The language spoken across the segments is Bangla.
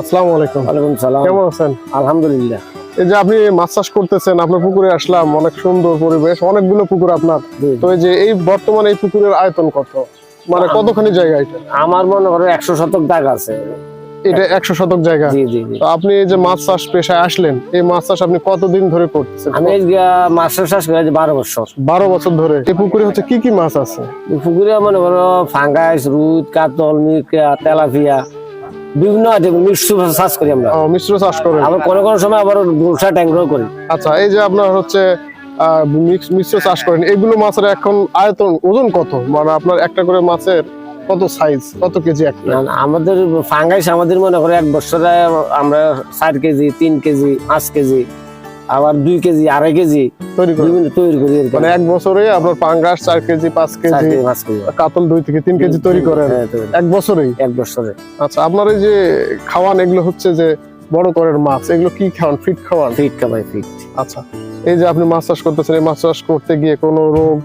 আসসালামু আলাইকুম। ওয়ালাইকুম সালাম। কেমন আছেন? আলহামদুলিল্লাহ। এই যে আপনি মাছ চাষ করতেছেন আপনার পুকুরে আসলাম অনেক সুন্দর পরিবেশ অনেকগুলো পুকুর আপনার। তো এই যে এই বর্তমানে এই পুকুরের আয়তন কত? মানে কতখানি জায়গা এটা? আমার মনে করো একশো শতক দাগ আছে। এটা একশো শতক জায়গা? জি জি জি। তো আপনি এই যে মাছ চাষ পেশায় আসলেন এই মাছ চাষ আপনি কতদিন ধরে করতেছেন? আমি মাছ চাষ করেছি বারো বছর। বারো বছর ধরে। এই পুকুরে হচ্ছে কি কি মাছ আছে? পুকুরে মনে করো ফাঙ্গাস রুদ কাতল মিরকা তেলাপিয়া বিভিন্ন আছে মিশ্র চাষ করি আমরা। ও, মিশ্র চাষ করি আবার কোনো কোনো সময় আবার গুলশা ট্যাংরও করি। আচ্ছা এই যে আপনার হচ্ছে মিশ্র চাষ করেন এগুলো মাছের এখন আয়তন ওজন কত? মানে আপনার একটা করে মাছের কত সাইজ কত কেজি একটা আমাদের ফাঙ্গাইশ আমাদের মনে করে এক বছরে আমরা চার কেজি তিন কেজি পাঁচ কেজি আবার দুই কেজি আড়াই কেজি তৈরি করেন তৈরি করি মানে এক বছরে আপনার পাঙ্গাস চার কেজি পাঁচ কেজি কেজি পাঁচ কেজি। কাতল দুই থেকে তিন কেজি তৈরি করেন। এক বছরেই? এক বছরে। আচ্ছা আপনার এই যে খাওয়ান এগুলো হচ্ছে যে বড় করের মাছ এগুলো কি খাওয়ান? ফিট খাওয়ান? ফিট কামাই ফিট। আচ্ছা এই যে আপনি মাছ চাষ করতেছেন এই মাছ চাষ করতে গিয়ে কোনো রোগ?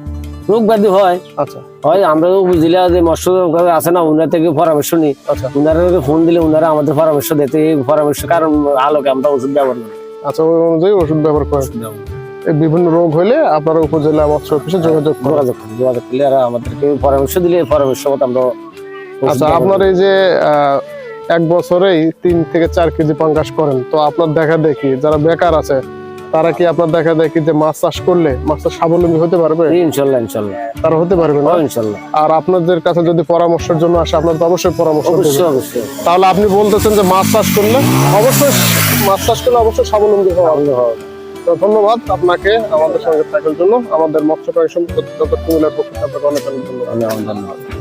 রোগ ব্যাধি হয়। আচ্ছা। হয় আমরা তো বুঝলে যে মৎস্য আছে না উনার থেকে পরামর্শ নিই। আচ্ছা। উনারা ফোন দিলে উনারা আমাদের পরামর্শ দিতে এই পরামর্শ কারণ আলোকে আমরা ওষুধ ব্যবহার করি। আচ্ছা ওই অনুযায়ী ওষুধ ব্যবহার করেন। বিভিন্ন রোগ হলে আপনারা উপজেলা মৎস্য অফিসে যোগাযোগ যোগাযোগ যোগাযোগ করলে এরা আমাদেরকে পরামর্শ দিলে পরামর্শ মতো আমরা আচ্ছা আপনার এই যে এক বছরেই তিন থেকে চার কেজি পাঙ্গাস করেন তো আপনার দেখা দেখি যারা বেকার আছে তারা কি আপনার দেখা দেখি যে মাছ চাষ করলে মাছটা স্বাবলম্বী হতে পারবে। ইনশাল্লাহ ইনশাল্লাহ। তারা হতে পারবে না? ইনশাল্লাহ। আর আপনাদের কাছে যদি পরামর্শের জন্য আসে আপনার তো অবশ্যই পরামর্শ তাহলে আপনি বলতেছেন যে মাছ চাষ করলে অবশ্যই মাছ চাষ করলে অবশ্যই স্বাবলম্বী হওয়া তো ধন্যবাদ আপনাকে আমাদের সঙ্গে থাকার জন্য। আমাদের মৎস্য কমিশন কুমিল্লার পক্ষ থেকে আপনাকে অনেক অনেক ধন্যবাদ। জন্য